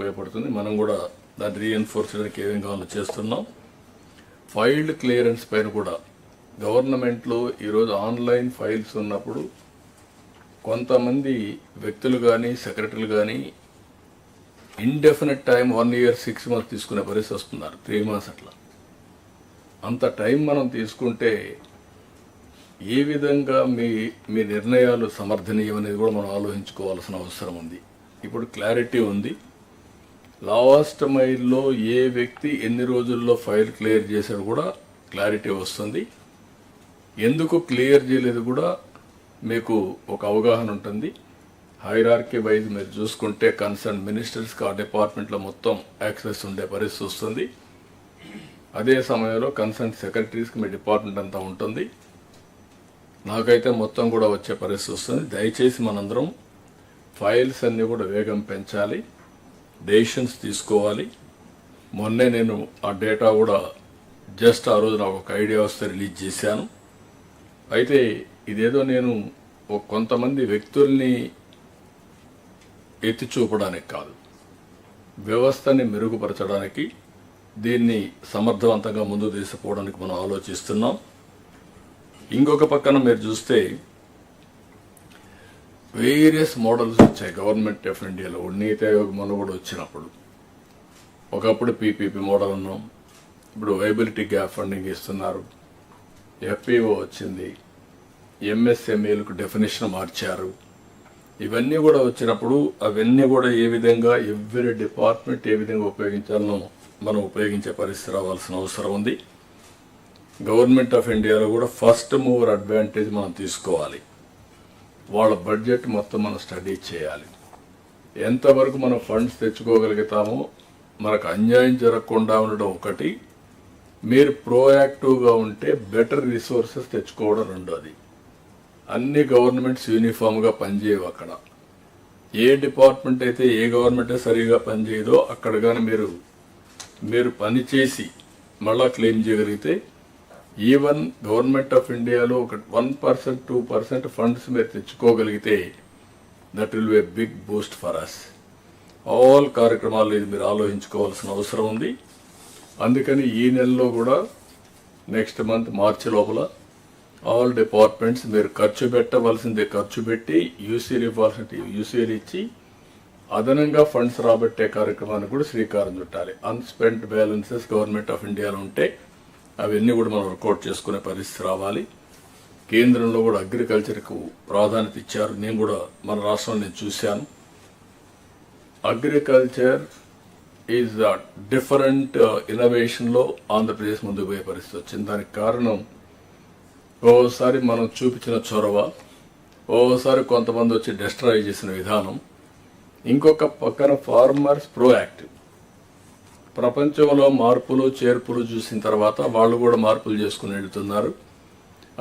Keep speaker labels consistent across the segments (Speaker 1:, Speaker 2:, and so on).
Speaker 1: ఉపయోగపడుతుంది. మనం కూడా దాన్ని రీఎన్ఫోర్స్ చేయడానికి ఏమేమి కావాలో చేస్తున్నాం. ఫైల్డ్ క్లియరెన్స్ పైన కూడా గవర్నమెంట్లో ఈరోజు ఆన్లైన్ ఫైల్స్ ఉన్నప్పుడు కొంతమంది వ్యక్తులు కానీ సెక్రటరీలు కానీ indefinite time one year six months తీసుకునే పరిస్థితి వస్తున్నారు. త్రీ మంత్స్ అట్లా. అంత టైం మనం తీసుకుంటే ఏ విధంగా మీ మీ నిర్ణయాలు సమర్థనీయం అనేది కూడా మనం ఆలోచించుకోవాల్సిన అవసరం ఉంది. ఇప్పుడు క్లారిటీ ఉంది. లాస్ట్ మైల్లో ఏ వ్యక్తి ఎన్ని రోజుల్లో ఫైల్ క్లియర్ చేశాడు కూడా క్లారిటీ వస్తుంది. ఎందుకు క్లియర్ చేయలేదు కూడా మీకు ఒక అవగాహన ఉంటుంది. హైరార్కీ వైజ్ మీరు చూసుకుంటే కన్సర్న్ మినిస్టర్స్కి ఆ డిపార్ట్మెంట్లో మొత్తం యాక్సెస్ ఉండే పరిస్థితి వస్తుంది. అదే సమయంలో కన్సర్న్ సెక్రటరీస్కి మీ డిపార్ట్మెంట్ అంతా ఉంటుంది. నాకైతే మొత్తం కూడా వచ్చే పరిస్థితి వస్తుంది. దయచేసి మనందరం ఫైల్స్ అన్నీ కూడా వేగం పెంచాలి. డెసిషన్స్ తీసుకోవాలి. మొన్నే నేను ఆ డేటా కూడా జస్ట్ ఆ రోజు నాకు ఒక ఐడియా వస్తే రిలీజ్ చేశాను. అయితే ఇదేదో నేను ఒక కొంతమంది వ్యక్తుల్ని ఎత్తి చూపడానికి కాదు వ్యవస్థని మెరుగుపరచడానికి దీన్ని సమర్థవంతంగా ముందు తీసుకుపోవడానికి మనం ఆలోచిస్తున్నాం. ఇంకొక పక్కన మీరు చూస్తే వేరియస్ మోడల్స్ వచ్చాయి. గవర్నమెంట్ ఆఫ్ ఇండియాలో నీతి ఆయోగ్ మొన్న కూడా వచ్చినప్పుడు. ఒకప్పుడు పీపీపీ మోడల్ ఉన్నాం. ఇప్పుడు వైబిలిటీ గ్యాప్ ఫండింగ్ ఇస్తున్నారు. ఎఫ్పిఓ వచ్చింది. ఎంఎస్ఎంఏలకు డెఫినేషన్ మార్చారు. ఇవన్నీ కూడా వచ్చినప్పుడు అవన్నీ కూడా ఏ విధంగా ఎవ్రీ డిపార్ట్మెంట్ ఏ విధంగా ఉపయోగించాలనో మనం ఉపయోగించే పరిస్థితి రావాల్సిన అవసరం ఉంది. గవర్నమెంట్ ఆఫ్ ఇండియాలో కూడా ఫస్ట్ మూవర్ అడ్వాంటేజ్ మనం తీసుకోవాలి. వాళ్ళ బడ్జెట్ మొత్తం మనం స్టడీ చేయాలి. ఎంతవరకు మనం ఫండ్స్ తెచ్చుకోగలుగుతామో మనకు అన్యాయం జరగకుండా ఉండడం ఒకటి మీరు ప్రోయాక్టివ్గా ఉంటే బెటర్ రిసోర్సెస్ తెచ్చుకోవడం రెండోది. అన్ని గవర్నమెంట్స్ యూనిఫామ్గా పనిచేయవు అక్కడ. ఏ డిపార్ట్మెంట్ అయితే ఏ గవర్నమెంట్ సరిగా పనిచేయదో అక్కడ కానీ మీరు మీరు పనిచేసి మళ్ళా క్లెయిమ్ చేయగలిగితే ఈవెన్ గవర్నమెంట్ ఆఫ్ ఇండియాలో ఒక one percent two percent funds మీరు తెచ్చుకోగలిగితే that will be big boost for us all కార్యక్రమాలు ఇది మీరు ఆలోచించుకోవాల్సిన అవసరం ఉంది. అందుకని ఈ నెలలో కూడా నెక్స్ట్ మంత్ మార్చి లోపల ఆల్ డిపార్ట్మెంట్స్ మీరు ఖర్చు పెట్టవలసిందే ఖర్చు పెట్టి యూసీఎల్ ఇవ్వాల్సిన యూసీఎల్ ఇచ్చి అదనంగా ఫండ్స్ రాబట్టే కార్యక్రమానికి కూడా శ్రీకారం చుట్టాలి. అన్స్పెంట్ బ్యాలెన్సెస్ గవర్నమెంట్ ఆఫ్ ఇండియాలో ఉంటే అవన్నీ కూడా మనం వర్కౌట్ చేసుకునే పరిస్థితి రావాలి. కేంద్రంలో కూడా అగ్రికల్చర్కు ప్రాధాన్యత ఇచ్చారు. నేను కూడా మన రాష్ట్రంలో నేను చూశాను. అగ్రికల్చర్ ఈజ్ డిఫరెంట్ uh, ఇన్నోవేషన్లో ఆంధ్రప్రదేశ్ ముందుకు పోయే పరిస్థితి వచ్చింది. దానికి కారణం ఓసారి మనం చూపించిన చొరవ ఓసారి కొంతమంది వచ్చి డిస్ట్రాయ్ చేసిన విధానం. ఇంకొక పక్కన ఫార్మర్స్ ప్రోయాక్టివ్ ప్రపంచంలో మార్పులు చేర్పులు చూసిన తర్వాత వాళ్ళు కూడా మార్పులు చేసుకుని వెళ్తున్నారు.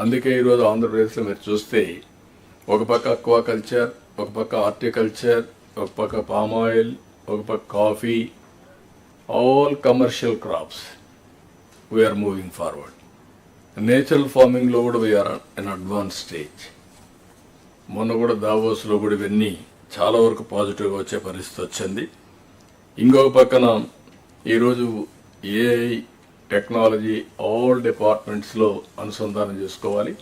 Speaker 1: అందుకే ఈరోజు ఆంధ్రప్రదేశ్లో మీరు చూస్తే ఒక పక్క అక్వా కల్చర్ ఒక పక్క హార్టికల్చర్ ఒక పక్క పామ్ ఆయిల్ ఒక పక్క coffee all commercial crops we are moving forward natural ఫార్మింగ్లో కూడా వీఆర్ అన్ అడ్వాన్స్ స్టేజ్ మొన్న కూడా దావోస్లో కూడా ఇవన్నీ చాలా వరకు పాజిటివ్గా వచ్చే పరిస్థితి వచ్చింది. ఇంకొక పక్కన ఈరోజు ఏఐ టెక్నాలజీ ఆల్ డిపార్ట్మెంట్స్లో అనుసంధానం చేసుకోవాలి.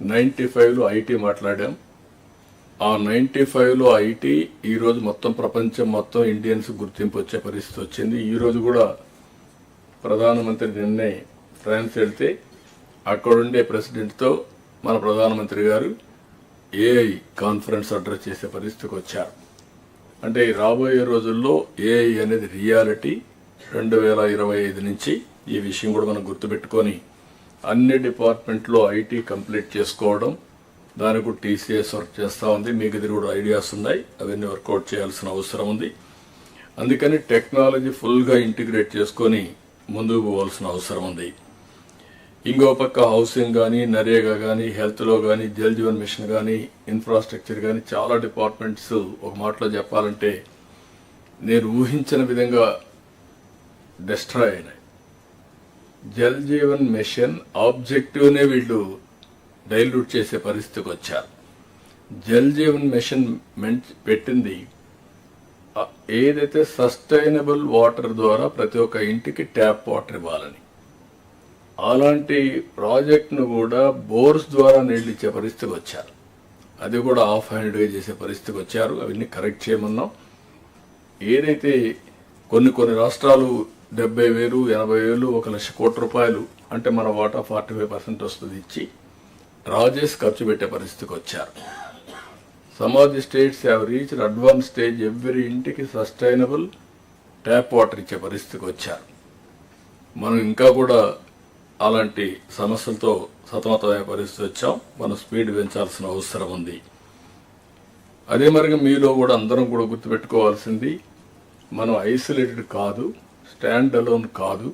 Speaker 1: నైంటీ ఫైవ్లో ఐటీ మాట్లాడాం. ఆ నైంటీ ఫైవ్లో ఐటీ ఈరోజు మొత్తం ప్రపంచం మొత్తం ఇండియన్స్ గుర్తింపు వచ్చే పరిస్థితి వచ్చింది. ఈరోజు కూడా ప్రధానమంత్రి నిన్నే ఫ్రాన్స్ వెళ్తే అక్కడుండే ప్రెసిడెంట్తో మన ప్రధానమంత్రి గారు ఏఐ కాన్ఫరెన్స్ అడ్రస్ చేసే పరిస్థితికి వచ్చారు. అంటే రాబోయే రోజుల్లో ఏఐ అనేది రియాలిటీ రెండు వేల ఇరవై ఐదు నుంచి ఈ విషయం కూడా మనం గుర్తుపెట్టుకొని అన్ని డిపార్ట్మెంట్లో ఐటీ కంప్లీట్ చేసుకోవడం దానికి టీసీఎస్ వర్క్ చేస్తూ ఉంది. మీకు ఇది కూడా ఐడియాస్ ఉన్నాయి. అవన్నీ వర్కౌట్ చేయాల్సిన అవసరం ఉంది. అందుకని టెక్నాలజీ ఫుల్గా ఇంటిగ్రేట్ చేసుకొని ముందుకు పోవాల్సిన అవసరం ఉంది. ఇంకో పక్క హౌసింగ్ కానీ నరేగా కానీ హెల్త్లో కానీ జల్ జీవన్ మిషన్ కానీ ఇన్ఫ్రాస్ట్రక్చర్ కానీ చాలా డిపార్ట్మెంట్స్ ఒక మాటలో చెప్పాలంటే నేను ఊహించిన విధంగా డిస్ట్రాయ్ అయినాయి. జల్ జీవన్ మిషన్ ఆబ్జెక్టివ్నే వీళ్ళు డైల్యూట్ చేసే పరిస్థితికి వచ్చారు. జల్ జీవన్ మిషన్ పెట్టింది ఏదైతే సస్టైనబుల్ వాటర్ ద్వారా ప్రతి ఒక్క ఇంటికి ట్యాప్ వాటర్ ఇవ్వాలని అలాంటి ప్రాజెక్ట్ను కూడా బోర్స్ ద్వారా నీళ్ళు ఇచ్చే పరిస్థితికి వచ్చారు. అది కూడా ఆఫ్ హ్యాండ్గా చేసే పరిస్థితికి వచ్చారు. అవన్నీ కరెక్ట్ చేయమన్నాం. ఏదైతే కొన్ని కొన్ని రాష్ట్రాలు డెబ్బై వేలు ఎనభై వేలు ఒక లక్ష కోట్ల రూపాయలు అంటే మన వాటా ఫార్టీ ఫైవ్ పర్సెంట్ వస్తుంది ఇచ్చి డ్రా చేసి ఖర్చు పెట్టే పరిస్థితికి వచ్చారు. Some states have reach advance stage. Every ఇంటికి సస్టైనబుల్ ట్యాప్ వాటర్ ఇచ్చే పరిస్థితికి వచ్చారు. మనం ఇంకా కూడా అలాంటి సమస్యలతో సతమతమైన పరిస్థితి వచ్చాం. మనం స్పీడ్ పెంచాల్సిన అవసరం ఉంది. అదే మరిగా మీలో కూడా అందరం కూడా గుర్తుపెట్టుకోవాల్సింది మనం ఐసోలేటెడ్ కాదు స్టాండ్ అలోన్ కాదు.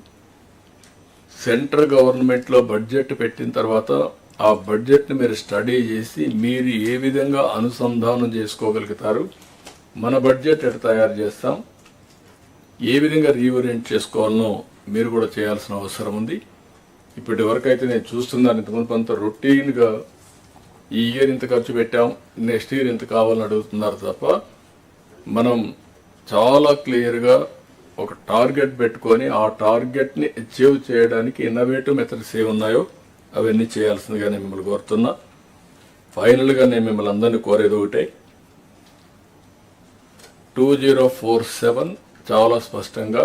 Speaker 1: సెంట్రల్ గవర్నమెంట్లో బడ్జెట్ పెట్టిన తర్వాత ఆ బడ్జెట్ని మీరు స్టడీ చేసి మీరు ఏ విధంగా అనుసంధానం చేసుకోగలుగుతారు మన బడ్జెట్ ఎట్లా తయారు చేస్తాం ఏ విధంగా రీఓరియంట్ చేసుకోవాలనో మీరు కూడా చేయాల్సిన అవసరం ఉంది. ఇప్పటి వరకు అయితే నేను చూస్తున్నాను. ఇంతకుముందు అంత రొటీన్గా ఈ ఇయర్ ఇంత ఖర్చు పెట్టాం నెక్స్ట్ ఇయర్ ఇంత కావాలని అడుగుతున్నారు తప్ప మనం చాలా క్లియర్గా ఒక టార్గెట్ పెట్టుకొని ఆ టార్గెట్ని అచీవ్ చేయడానికి ఇన్నోవేటివ్ మెథడ్స్ ఏ ఉన్నాయో అవన్నీ చేయాల్సిందిగా నేను మిమ్మల్ని కోరుతున్నా. ఫైనల్గా నేను మిమ్మల్ని అందరినీ కోరేది ఒకటే టూ జీరో ఫోర్ సెవెన్ చాలా స్పష్టంగా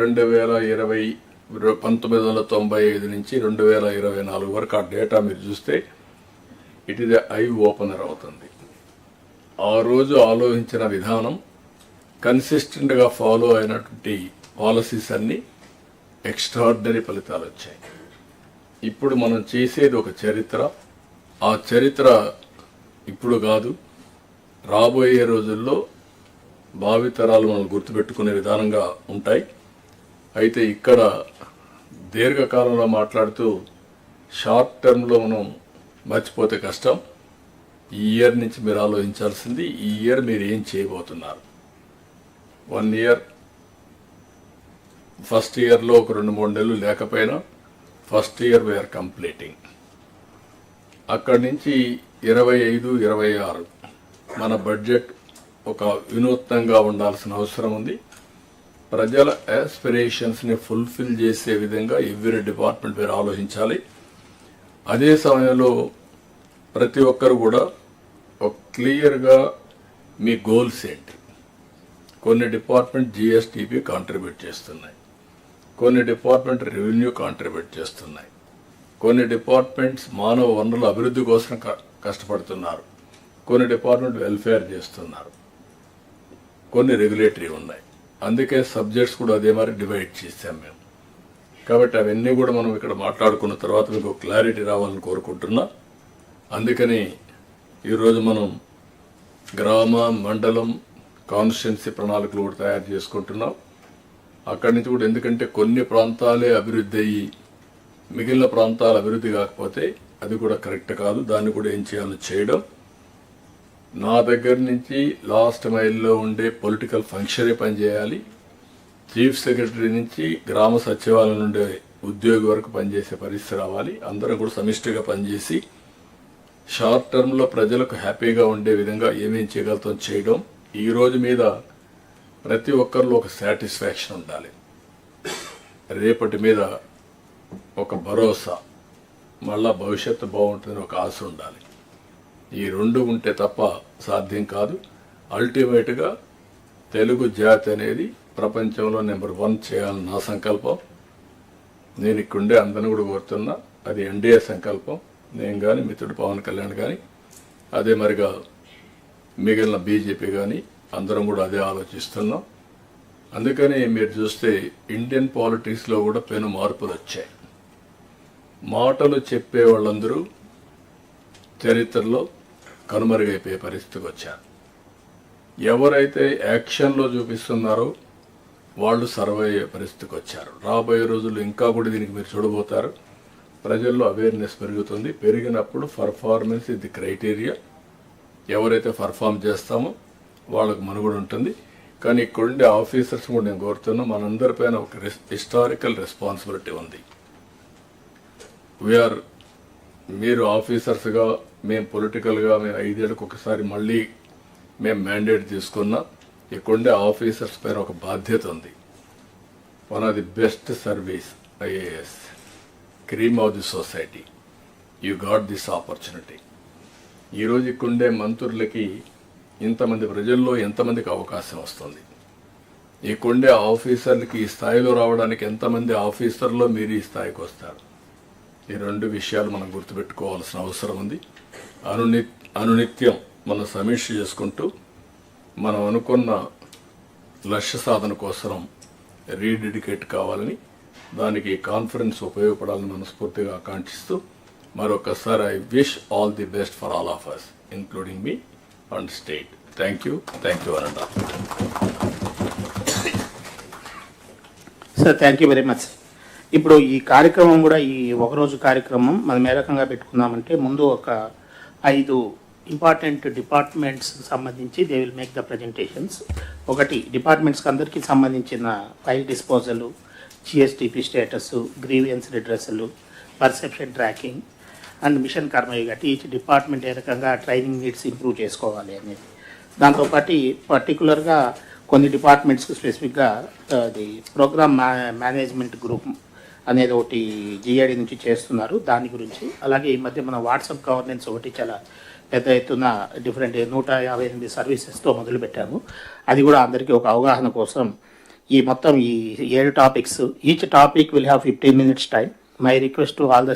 Speaker 1: రెండు వేల ఇరవై పంతొమ్మిది వందల తొంభై ఐదు నుంచి రెండు వేల ఇరవై నాలుగు వరకు ఆ డేటా మీరు చూస్తే ఇట్ ఇస్ ఐ ఓపెనర్ అవుతుంది. ఆ రోజు ఆలోచించిన విధానం కన్సిస్టెంట్గా ఫాలో అయినటువంటి పాలసీస్ అన్నీ ఎక్స్ట్రాడినరీ ఫలితాలు వచ్చాయి. ఇప్పుడు మనం చేసేది ఒక చరిత్ర. ఆ చరిత్ర ఇప్పుడు కాదు రాబోయే రోజుల్లో భావితరాలు మనం గుర్తుపెట్టుకునే విధానంగా ఉంటాయి. అయితే ఇక్కడ దీర్ఘకాలంలో మాట్లాడుతూ షార్ట్ టర్మ్లో మనం మర్చిపోతే కష్టం. ఈ ఇయర్ నుంచి మీరు ఆలోచించాల్సింది ఈ ఇయర్ మీరు ఏం చేయబోతున్నారు? వన్ ఇయర్ ఫస్ట్ ఇయర్లో ఒక రెండు మూడు నెలలు లేకపోయినా ఫస్ట్ ఇయర్ వీఆర్ కంప్లీటింగ్ అక్కడి నుంచి ఇరవై ఐదు ఇరవై ఆరు మన బడ్జెట్ ఒక వినూత్నంగా ఉండాల్సిన అవసరం ఉంది. ప్రజల యాస్పిరేషన్స్ని ఫుల్ఫిల్ చేసే విధంగా ఎవ్రీ డిపార్ట్మెంట్ మీరు ఆలోచించాలి. అదే సమయంలో ప్రతి ఒక్కరు కూడా ఒక క్లియర్గా మీ గోల్స్ ఏంటి? కొన్ని డిపార్ట్మెంట్ జిఎస్టిపి కాంట్రిబ్యూట్ చేస్తున్నాయి. కొన్ని డిపార్ట్మెంట్ రెవెన్యూ కాంట్రిబ్యూట్ చేస్తున్నాయి. కొన్ని డిపార్ట్మెంట్స్ మానవ వనరుల అభివృద్ధి కోసం క- కష్టపడుతున్నారు. కొన్ని డిపార్ట్మెంట్ వెల్ఫేర్ చేస్తున్నారు. కొన్ని రెగ్యులేటరీ ఉన్నాయి. అందుకే సబ్జెక్ట్స్ కూడా అదే మరి డివైడ్ చేసాం మేము. కాబట్టి అవన్నీ కూడా మనం ఇక్కడ మాట్లాడుకున్న తర్వాత మీకు క్లారిటీ రావాలని కోరుకుంటున్నా. అందుకని ఈరోజు మనం గ్రామ మండలం కాన్స్టిట్యున్సీ ప్రణాళికలు కూడా తయారు చేసుకుంటున్నాం. అక్కడి నుంచి కూడా ఎందుకంటే కొన్ని ప్రాంతాలే అభివృద్ధి అయ్యి మిగిలిన ప్రాంతాలు అభివృద్ధి కాకపోతే అది కూడా కరెక్ట్ కాదు. దాన్ని కూడా ఏం చేయాలో చేయడం. నా దగ్గర నుంచి లాస్ట్ మైల్లో ఉండే పొలిటికల్ ఫంక్షనే పనిచేయాలి. చీఫ్ సెక్రటరీ నుంచి గ్రామ సచివాలయం నుండే ఉద్యోగి వరకు పనిచేసే పరిస్థితి రావాలి. అందరం కూడా సమిష్టిగా పనిచేసి షార్ట్ టర్మ్లో ప్రజలకు హ్యాపీగా ఉండే విధంగా ఏమేం చేయగలుగుతాం చేయడం. ఈ రోజు మీద ప్రతి ఒక్కరిలో ఒక సాటిస్ఫాక్షన్ ఉండాలి. రేపటి మీద ఒక భరోసా. మళ్ళా భవిష్యత్తు బాగుంటుందని ఒక ఆశ ఉండాలి. ఈ రెండు ఉంటే తప్ప సాధ్యం కాదు. అల్టిమేట్గా తెలుగు జాతి అనేది ప్రపంచంలో నెంబర్ వన్ చేయాలని నా సంకల్పం. నేను ఇక్కడుండే అందరిని కూడా కోరుతున్నా అది ఎన్డీఏ సంకల్పం. నేను కానీ మిత్రుడు పవన్ కళ్యాణ్ కానీ అదే మరిగా మిగిలిన బీజేపీ కానీ అందరం కూడా అదే ఆలోచిస్తున్నాం. అందుకని మీరు చూస్తే ఇండియన్ పాలిటిక్స్లో కూడా పెను మార్పులు వచ్చాయి. మాటలు చెప్పే వాళ్ళందరూ చరిత్రలో కనుమరుగైపోయే పరిస్థితికి వచ్చారు. ఎవరైతే యాక్షన్లో చూపిస్తున్నారో వాళ్ళు సర్వ్ అయ్యే పరిస్థితికి వచ్చారు. రాబోయే రోజుల్లో ఇంకా కూడా దీనికి మీరు చూడబోతారు. ప్రజల్లో అవేర్నెస్ పెరుగుతుంది. పెరిగినప్పుడు పర్ఫార్మెన్స్ ఇది క్రైటీరియా ఎవరైతే పర్ఫామ్ చేస్తామో వాళ్ళకు మనుగడ ఉంటుంది. కానీ ఇక్కడ ఉండే ఆఫీసర్స్ కూడా నేను కోరుతున్నా మనందరిపైన ఒక హిస్టారికల్ రెస్పాన్సిబిలిటీ ఉంది. వీఆర్ మీరు ఆఫీసర్స్గా మేము పొలిటికల్గా మేము ఐదేళ్ళకి ఒకసారి మళ్ళీ మేము మ్యాండేట్ తీసుకున్నా ఇక్కడుండే ఆఫీసర్స్ పైన ఒక బాధ్యత ఉంది. One of the best service IAS cream of the society you got this opportunity ఈరోజు ఇక్కడుండే మంత్రులకి ఇంతమంది ప్రజల్లో ఎంతమందికి అవకాశం వస్తుంది? ఇక్కడుండే ఆఫీసర్లకి ఈ స్థాయిలో రావడానికి ఎంతమంది ఆఫీసర్లో మీరు ఈ స్థాయికి వస్తారు? ఈ రెండు విషయాలు మనం గుర్తుపెట్టుకోవాల్సిన అవసరం ఉంది. అనుని అనునిత్యం మనం సమీక్ష చేసుకుంటూ మనం అనుకున్న లక్ష్య సాధన కోసం రీడెడికేట్ కావాలని దానికి కాన్ఫరెన్స్ ఉపయోగపడాలని మనస్ఫూర్తిగా ఆకాంక్షిస్తూ మరొకసారి I wish all the best for all of us including me and state thank you thank you అనండా
Speaker 2: sir thank you very much ఇప్పుడు ఈ కార్యక్రమం కూడా ఈ ఒకరోజు కార్యక్రమం మనం ఏ రకంగా పెట్టుకున్నామంటే ముందు ఒక ఐదు ఇంపార్టెంట్ డిపార్ట్మెంట్స్ సంబంధించి they will make the presentations ఒకటి డిపార్ట్మెంట్స్కి అందరికీ సంబంధించిన file disposal GSDP status grievance రిడ్రెస్లు perception tracking and mission Karmayogi each department ఏ రకంగా ట్రైనింగ్ నీడ్స్ ఇంప్రూవ్ చేసుకోవాలి అనేది. దాంతోపాటు పర్టికులర్గా కొన్ని డిపార్ట్మెంట్స్కి స్పెసిఫిక్గా అది ప్రోగ్రామ్ మేనేజ్మెంట్ గ్రూప్ అనేది ఒకటి జిఐడి నుంచి చేస్తున్నారు. దాని గురించి. అలాగే ఈ మధ్య మన వాట్సాప్ గవర్నెన్స్ ఒకటి చాలా పెద్ద ఎత్తున డిఫరెంట్ నూట యాభై ఎనిమిది సర్వీసెస్తో మొదలుపెట్టాము అది కూడా అందరికీ ఒక అవగాహన కోసం ఈ మొత్తం ఈ ఏడు topics each topic will have fifteen minutes time. My request to all the